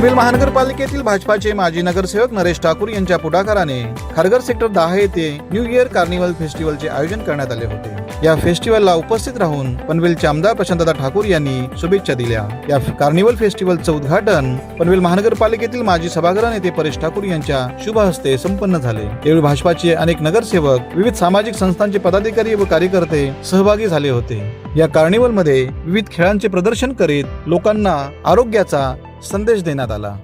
पनवेल महानगरपालिकेतील भाजपाचे माजी नगरसेवक नरेश ठाकूर यांच्या पुढाकाराने खारघर सेक्टर दहा येथे न्यू इयर कार्निवल फेस्टिवलचे आयोजन करण्यात आले होते. या फेस्टिवलला उपस्थित राहून पनवेलचे आमदार प्रशांतदा ठाकूर यांनी शुभेच्छा दिल्या. या कार्निवल फेस्टिवलचं उद्घाटन पनवेल महानगरपालिकेतील माजी सभागृह नेते परेश ठाकूर यांच्या शुभ हस्ते संपन्न झाले. यावेळी भाजपाचे अनेक नगरसेवक विविध सामाजिक संस्थांचे पदाधिकारी व कार्यकर्ते सहभागी झाले होते. या कार्निवलमध्ये विविध खेळांचे प्रदर्शन करीत लोकांना आरोग्याचा संदेश देण्यात आला.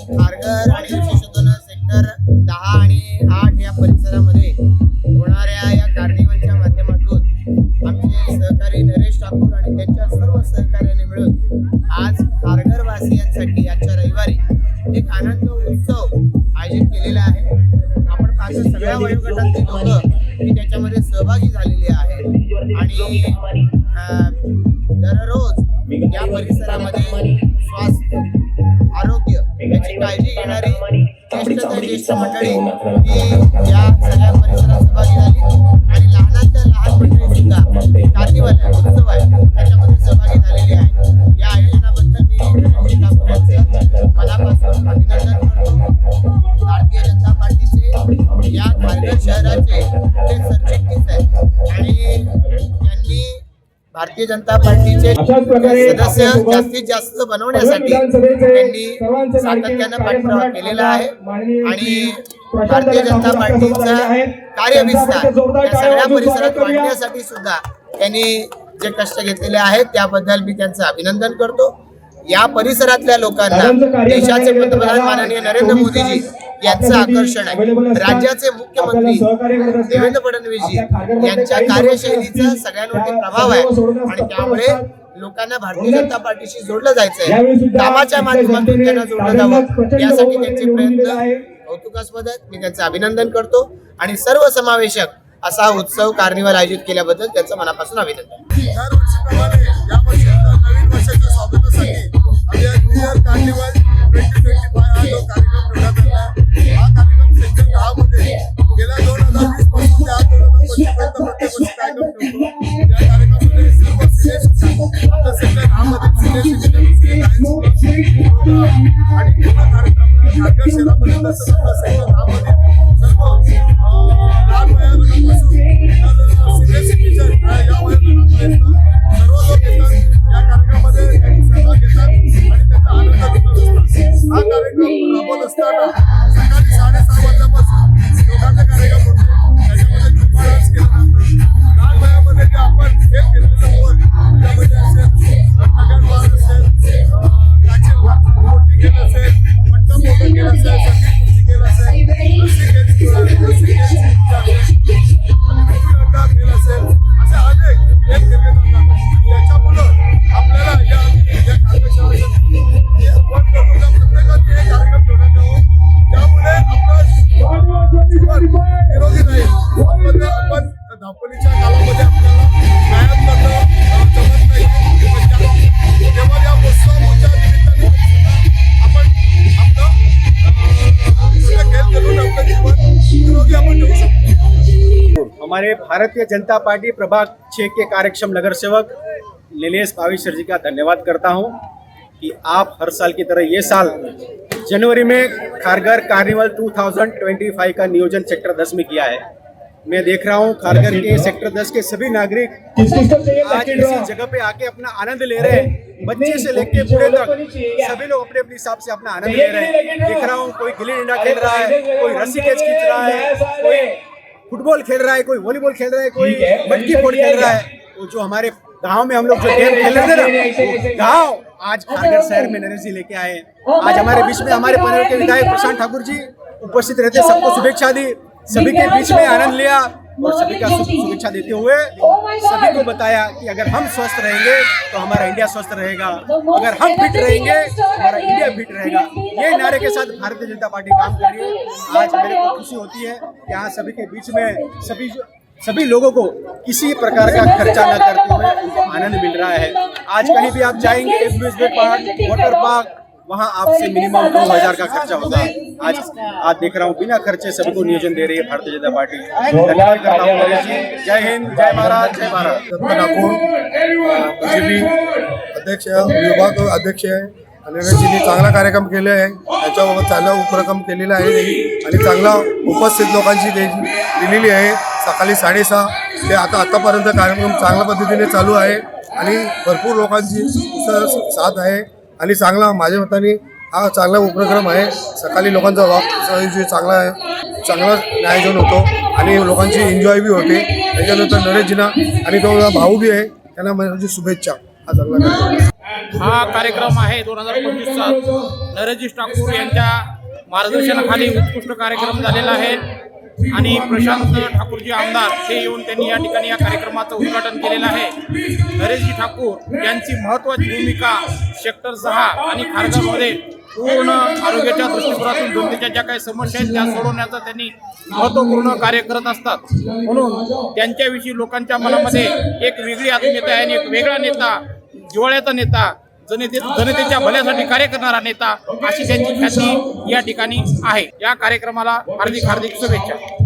खारघर आणि विशेषतः सेक्टर दहा आणि आठ या परिसरामध्ये होणाऱ्या या कार्निवलच्या माध्यमातून आमचे सहकारी नरेश ठाकूर आणि त्यांच्या सर्व सहकार्याने मिळून आज खारघरवासियांसाठी आजच्या रविवारी एक आनंद उत्सव आयोजित केलेला आहे. आपण पाहतो सगळ्या वयोगटातली लोक ही त्याच्यामध्ये सहभागी झालेली आहेत. आणि दररोज या परिसरामध्ये स्वास्थ्य आरोग्य याची काळजी घेणारी ज्येष्ठ ते ज्येष्ठ मंडळी ही या सगळ्या परिसरात सहभागी झाली. आणि लहानात लहान मंडळी सुद्धा कार्निवल आहे उत्सव आहे. त्याच्यामध्ये सहभागी झालेली आहे. या आयोजनाबद्दल मी मनापासून अभिनंदन भारतीय जनता पार्टीचे सदस्य जास्तीत जास्त बनवण्यासाठी त्यांनी सातत्यानं पाठपुरावा केलेला आहे. आणि भारतीय जनता पार्टीचा कार्यविस्तार या सगळ्या परिसरात वाढण्यासाठी सुद्धा त्यांनी जे कष्ट घेतलेले आहेत त्याबद्दल मी त्यांचं अभिनंदन करतो. या परिसरातल्या लोकांना देशाचे पंतप्रधान माननीय नरेंद्र मोदीजी यांचं आकर्षण आहे. राज्याचे मुख्यमंत्री देवेंद्र फडणवीसजी यांच्या कार्यशैलीचा सगळ्यांवरती प्रभाव आहे. आणि त्यामुळे लोकांना भारतीय जनता पार्टीशी जोडलं जायचंय. कामाच्या माध्यमातून त्यांना जोडलं जावं. यासाठी त्यांचे प्रयत्न कौतुकास्पद आहेत. मी त्यांचं अभिनंदन करतो. आणि सर्व समावेशक असा हा उत्सव कार्निवल आयोजित केल्याबद्दल त्यांचं मनापासून अभिनंदन. दरवर्षीप्रमाणे यावर्षी नवीन वर्षाच्या स्वागतासाठी आम्ही आज new year carnival twenty twenty five हा जो कार्यक्रम ठेवण्यात आला आहे. कार्यक्रम सेक्टर दहा मध्ये गेल्या दोन हजार वीसपासून ते आज दोन हजार पंचवीसपर्यंत प्रत्येक वर्षी कार्यक्रम ठेवतो या हमारे भारतीय जनता पार्टी प्रभाग छः के कार्यक्षम नगर सेवक नीलेश भावेश्वर जी का धन्यवाद करता हूँ कि आप हर साल की तरह ये साल जनवरी में खारगर कार्निवल 2025 का नियोजन सेक्टर 10 में किया है। मैं देख रहा हूँ खारगर के सेक्टर 10 के सभी नागरिक आज इसी जगह पे आके अपना आनंद ले रहे हैं। बच्चे से लेके बूढ़े तक सभी लोग अपने अपने हिसाब से अपना आनंद ले रहे हैं। देख रहा हूँ कोई गिली डंडा खेल रहा है कोई रस्सी कैच खींच रहा है कोई फुटबॉल खेल रहा है कोई वॉलीबॉल खेल रहा है कोई मटकी फोड़ खेल रहा है। वो जो हमारे गाँव में हम लोग जो गेम खेल रहे थे ना गाँव आज खारगर शहर में नरेश जी लेके आए आज हमारे बीच में हमारे परिवार के विधायक प्रशांत ठाकुर जी उपस्थित रहते सबको शुभेच्छा दी। सभी के बीच में आनंद लिया। और सभी का शुभ- शुभेच्छा देते हुए सभी को बताया कि अगर हम स्वस्थ रहेंगे तो हमारा इंडिया स्वस्थ रहेगा। अगर हम फिट रहेंगे तो हमारा इंडिया फिट रहेगा। ये नारे के साथ भारतीय जनता पार्टी काम कर रही है। आज मेरे को खुशी होती है कि यहाँ सभी के बीच में सभी सभी लोगों को किसी प्रकार का खर्चा न करते हुए आनंद मिल रहा है। आज कहीं भी आप जाएँगे एम्यूजमेंट पार्क वाटर पार्क वहाँ आपसे मिनिमम दो हजार का खर्चा होगा। आज आज देख रहा हूँ बिना खर्चे सभी को नियोजन दे रही है भारतीय जनता पार्टी। धन्यवाद करता हूँ नरेश जी। जय हिंद जय महाराज जय भारत। बीजेपी अध्यक्ष विभाग अध्यक्ष आहे आणि रणजींनी चांगला कार्यक्रम केले आहे त्याच्याबाबत चांगला उपक्रम केलेला आहे आणि चांगला उपस्थित लोकांची दिलेली आहे सकाळी साडेसहा ते आता आतापर्यंत कार्यक्रम चांगल्या पद्धतीने चालू आहे आणि भरपूर लोकांची साथ आहे। आणि चांगला माझ्या मताने हा चांगला उपक्रम आहे. सकाळी लोकांचा वॉक चांगला आहे. चांगला आयोजन होतो आणि लोकांची एन्जॉय बी होते. त्याच्यानंतर नरेशजीना आणि तो भाऊ बी आहे त्यांना माझी शुभेच्छा. हा चांगला हा कार्यक्रम आहे दोन हजार पंचवीसचा. नरेशजी ठाकूर यांच्या मार्गदर्शनाखाली उत्कृष्ट कार्यक्रम झालेला आहे. आणि प्रशांत ठाकूरजी आमदार हे येऊन त्यांनी या ठिकाणी या कार्यक्रमाचं उद्घाटन केलेलं आहे. नरेशजी ठाकूर यांची महत्त्वाची भूमिका सेक्टर सहा आणि खारघरमध्ये पूर्ण आरोग्याच्या दृष्टिकोनातून जनतेच्या ज्या काही समस्या आहेत त्या सोडवण्याचं त्यांनी महत्त्वपूर्ण कार्य करत असतात. म्हणून त्यांच्याविषयी लोकांच्या मनामध्ये एक वेगळी आत्मीयता आहे आणि एक वेगळा नेता जिवाळ्याचा नेता जनते जनतेच्या भल्यासाठी कार्य करणारा नेता अशी त्यांची ख्याती या ठिकाणी आहे. या कार्यक्रमाला हार्दिक हार्दिक शुभेच्छा.